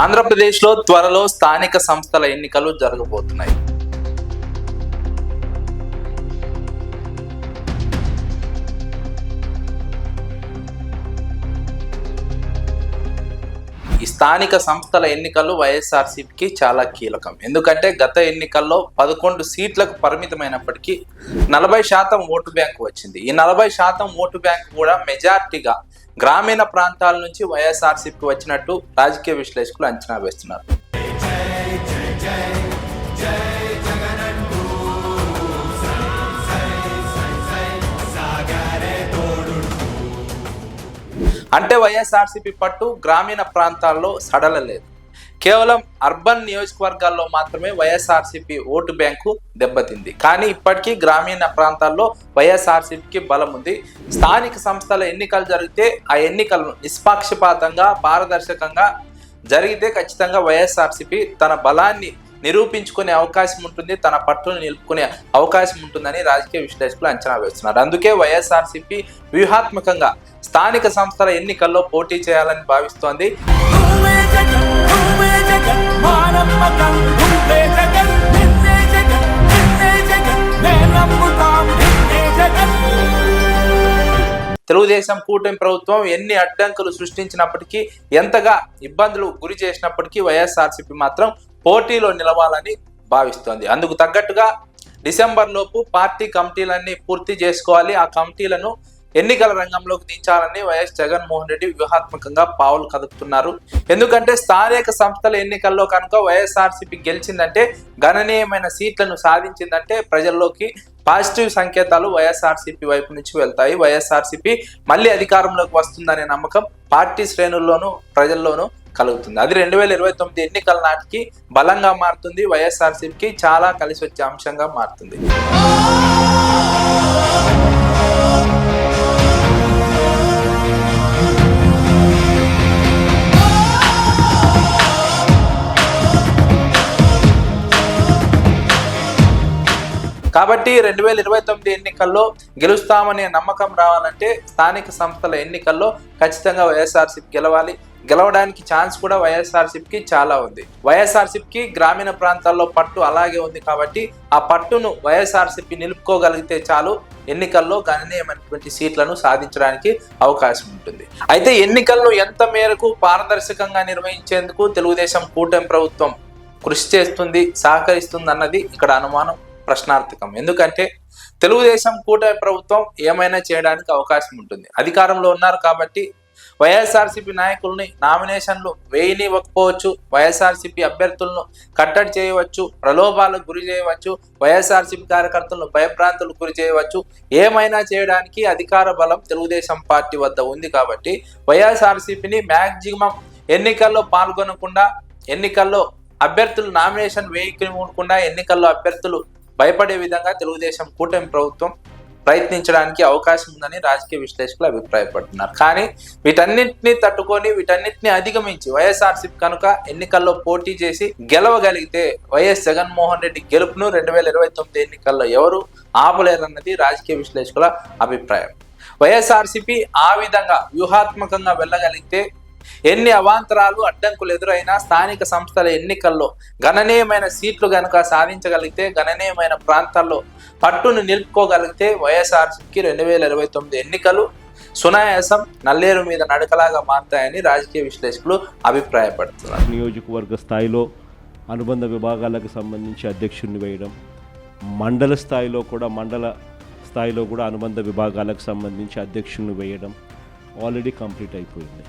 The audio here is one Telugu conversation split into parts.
ఆంధ్రప్రదేశ్లో త్వరలో స్థానిక సంస్థల ఎన్నికలు జరగబోతున్నాయి. స్థానిక సంస్థల ఎన్నికలు వైఎస్ఆర్సీపీకి చాలా కీలకం. ఎందుకంటే గత ఎన్నికల్లో పదకొండు సీట్లకు పరిమితమైనప్పటికీ నలభై శాతం ఓటు బ్యాంకు వచ్చింది. ఈ నలభై శాతం ఓటు బ్యాంకు కూడా మెజార్టీగా గ్రామీణ ప్రాంతాల నుంచి వైఎస్ఆర్సీపీకి వచ్చినట్టు రాజకీయ విశ్లేషకులు అంచనా వేస్తున్నారు. అంటే వైఎస్ఆర్సీపీ పట్టు గ్రామీణ ప్రాంతాల్లో సడలలేదు కేవలం అర్బన్ నియోజకవర్గాల్లో మాత్రమే వైఎస్ఆర్సీపీ ఓటు బ్యాంకు దెబ్బతింది. కానీ ఇప్పటికీ గ్రామీణ ప్రాంతాల్లో వైఎస్ఆర్సీపీకి బలం ఉంది. స్థానిక సంస్థల ఎన్నికలు జరిగితే ఆ ఎన్నికలను నిష్పాక్షపాతంగా పారదర్శకంగా జరిగితే ఖచ్చితంగా వైఎస్ఆర్సీపీ తన బలాన్ని నిరూపించుకునే అవకాశం ఉంటుంది తన పట్టును నిలుపుకునే అవకాశం ఉంటుందని రాజకీయ విశ్లేషకులు అంచనా వేస్తున్నారు. అందుకే వైఎస్ఆర్సీపీ వ్యూహాత్మకంగా స్థానిక సంస్థల ఎన్నికల్లో పోటీ చేయాలని భావిస్తోంది. తెలుగుదేశం కూటమి ప్రభుత్వం ఎన్ని అడ్డంకులు సృష్టించినప్పటికీ ఎంతగా ఇబ్బందులు గురి చేసినప్పటికీ వైఎస్ఆర్సీపీ మాత్రం పోటీలో నిలవాలని భావిస్తోంది. అందుకు తగ్గట్టుగా డిసెంబర్ లోపు పార్టీ కమిటీలన్నీ పూర్తి చేసుకోవాలి. ఆ కమిటీలను ఎన్నికల రంగంలోకి దించాలని వైఎస్ జగన్మోహన్ రెడ్డి వ్యూహాత్మకంగా పావులు కదుపుతున్నారు. ఎందుకంటే స్థానిక సంస్థల ఎన్నికల్లో కనుక వైఎస్ఆర్సీపీ గెలిచిందంటే గణనీయమైన సీట్లను సాధించిందంటే ప్రజల్లోకి పాజిటివ్ సంకేతాలు వైఎస్ఆర్సీపీ వైపు నుంచి వెళ్తాయి. వైఎస్ఆర్సీపీ మళ్ళీ అధికారంలోకి వస్తుందనే నమ్మకం పార్టీ శ్రేణుల్లోనూ ప్రజల్లోనూ కలుగుతుంది. అది రెండు వేల ఇరవై తొమ్మిది ఎన్నికల నాటికి బలంగా మారుతుంది. వైఎస్ఆర్సీపీకి చాలా కలిసి వచ్చే అంశంగా మారుతుంది. కాబట్టి రెండు వేల ఇరవై తొమ్మిది ఎన్నికల్లో గెలుస్తామనే నమ్మకం రావాలంటే స్థానిక సంస్థల ఎన్నికల్లో ఖచ్చితంగా వైఎస్ఆర్సీపీ గెలవాలి. గెలవడానికి ఛాన్స్ కూడా వైఎస్ఆర్సీపీకి చాలా ఉంది. వైఎస్ఆర్సీపీకి గ్రామీణ ప్రాంతాల్లో పట్టు అలాగే ఉంది కాబట్టి ఆ పట్టును వైఎస్ఆర్సీపీ నిలుపుకోగలిగితే చాలు ఎన్నికల్లో గణనీయమైనటువంటి సీట్లను సాధించడానికి అవకాశం ఉంటుంది. అయితే ఎన్నికలను ఎంత మేరకు పారదర్శకంగా నిర్వహించేందుకు తెలుగుదేశం కూటమి ప్రభుత్వం కృషి చేస్తుంది సహకరిస్తుంది అన్నది ఇక్కడ అనుమానం ప్రశ్నార్థకం. ఎందుకంటే తెలుగుదేశం కూటమి ప్రభుత్వం ఏమైనా చేయడానికి అవకాశం ఉంటుంది. అధికారంలో ఉన్నారు కాబట్టి వైఎస్ఆర్సీపీ నాయకుల్ని నామినేషన్లు వేయనివ్వకపోవచ్చు వైఎస్ఆర్సీపీ అభ్యర్థులను కట్టడి చేయవచ్చు ప్రలోభాలకు గురి చేయవచ్చు వైఎస్ఆర్సీపీ కార్యకర్తలను భయభ్రాంతులకు గురి చేయవచ్చు. ఏమైనా చేయడానికి అధికార బలం తెలుగుదేశం పార్టీ వద్ద ఉంది కాబట్టి వైఎస్ఆర్సీపీని మ్యాక్సిమం ఎన్నికల్లో పాల్గొనకుండా ఎన్నికల్లో అభ్యర్థులు నామినేషన్ వేయకుండా ఎన్నికల్లో అభ్యర్థులు భయపడే విధంగా తెలుగుదేశం కూటమి ప్రభుత్వం ప్రయత్నించడానికి అవకాశం ఉందని రాజకీయ విశ్లేషకులు అభిప్రాయపడుతున్నారు. కానీ వీటన్నిటిని తట్టుకొని వీటన్నిటిని అధిగమించి వైఎస్ఆర్సీపీ కనుక ఎన్నికల్లో పోటీ చేసి గెలవగలిగితే వైఎస్ జగన్మోహన్ రెడ్డి గెలుపును రెండు వేల ఇరవై తొమ్మిది ఎన్నికల్లో ఎవరు ఆపలేరన్నది రాజకీయ విశ్లేషకుల అభిప్రాయం. వైఎస్ఆర్సీపీ ఆ విధంగా వ్యూహాత్మకంగా వెళ్ళగలిగితే ఎన్ని అవాంతరాలు అడ్డంకులు ఎదురైనా స్థానిక సంస్థల ఎన్నికల్లో గణనీయమైన సీట్లు కనుక సాధించగలిగితే గణనీయమైన ప్రాంతాల్లో పట్టును నిలుపుకోగలిగితే వైఎస్ఆర్సీకి రెండు వేల ఇరవై తొమ్మిది ఎన్నికలు సునాయాసం నల్లేరు మీద నడకలాగా మారుతాయని రాజకీయ విశ్లేషకులు అభిప్రాయపడుతున్నారు. నియోజకవర్గ స్థాయిలో అనుబంధ విభాగాలకు సంబంధించి అధ్యక్షుడిని వేయడం మండల స్థాయిలో కూడా మండల స్థాయిలో కూడా అనుబంధ విభాగాలకు సంబంధించి అధ్యక్షుడిని వేయడం ఆల్రెడీ కంప్లీట్ అయిపోయింది.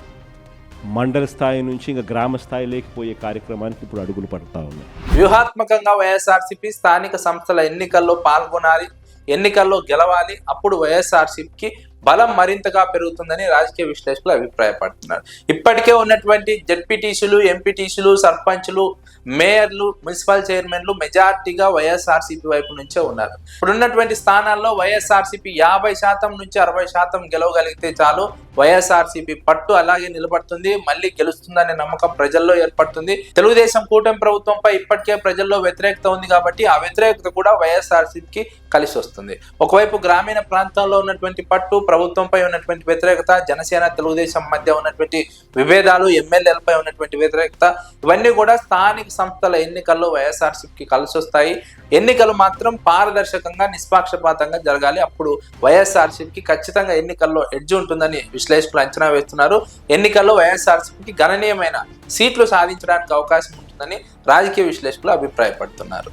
మండల స్థాయి నుంచి ఇంకా గ్రామ స్థాయి లేకపోయే కార్యక్రమానికి ఇప్పుడు అడుగులు పడతా ఉన్నాయి. వ్యూహాత్మకంగా వైఎస్ఆర్సీపీ స్థానిక సంస్థల ఎన్నికల్లో పాల్గొనాలి ఎన్నికల్లో గెలవాలి అప్పుడు వైఎస్ఆర్సీపీకి బలం మరింతగా పెరుగుతుందని రాజకీయ విశ్లేషకులు అభిప్రాయపడుతున్నారు. ఇప్పటికే ఉన్నటువంటి జడ్పీటీసీలు ఎంపీటీసీలు సర్పంచ్లు మేయర్లు మున్సిపల్ చైర్మన్లు మెజార్టీగా వైఎస్ఆర్సీపీ వైపు నుంచే ఉన్నారు. ఇప్పుడు ఉన్నటువంటి స్థానాల్లో వైఎస్ఆర్సీపీ యాభై శాతం నుంచి అరవై శాతం గెలవగలిగితే చాలు వైఎస్ఆర్సీపీ పట్టు అలాగే నిలబడుతుంది మళ్ళీ గెలుస్తుందనే నమ్మకం ప్రజల్లో ఏర్పడుతుంది. తెలుగుదేశం కూటమి ప్రభుత్వంపై ఇప్పటికే ప్రజల్లో వ్యతిరేకత ఉంది కాబట్టి ఆ వ్యతిరేకత కూడా వైఎస్ఆర్సీపీకి కలిసి వస్తుంది. ఒకవైపు గ్రామీణ ప్రాంతంలో ఉన్నటువంటి పట్టు ప్రభుత్వంపై ఉన్నటువంటి వ్యతిరేకత జనసేన తెలుగుదేశం మధ్య ఉన్నటువంటి విభేదాలు ఎమ్మెల్యేలపై ఉన్నటువంటి వ్యతిరేకత ఇవన్నీ కూడా స్థానిక స్థానిక సంస్థల ఎన్నికల్లో వైఎస్ఆర్సీపీకి కలిసి వస్తాయి ఎన్నికలు మాత్రం పారదర్శకంగా నిష్పాక్షపాతంగా జరగాలి. అప్పుడు వైఎస్ఆర్సీపీకి ఖచ్చితంగా ఎన్నికల్లో ఎడ్జ్ ఉంటుందని విశ్లేషకులు అంచనా వేస్తున్నారు. ఎన్నికల్లో వైఎస్ఆర్సీపీకి గణనీయమైన సీట్లు సాధించడానికి అవకాశం ఉంటుందని రాజకీయ విశ్లేషకులు అభిప్రాయపడుతున్నారు.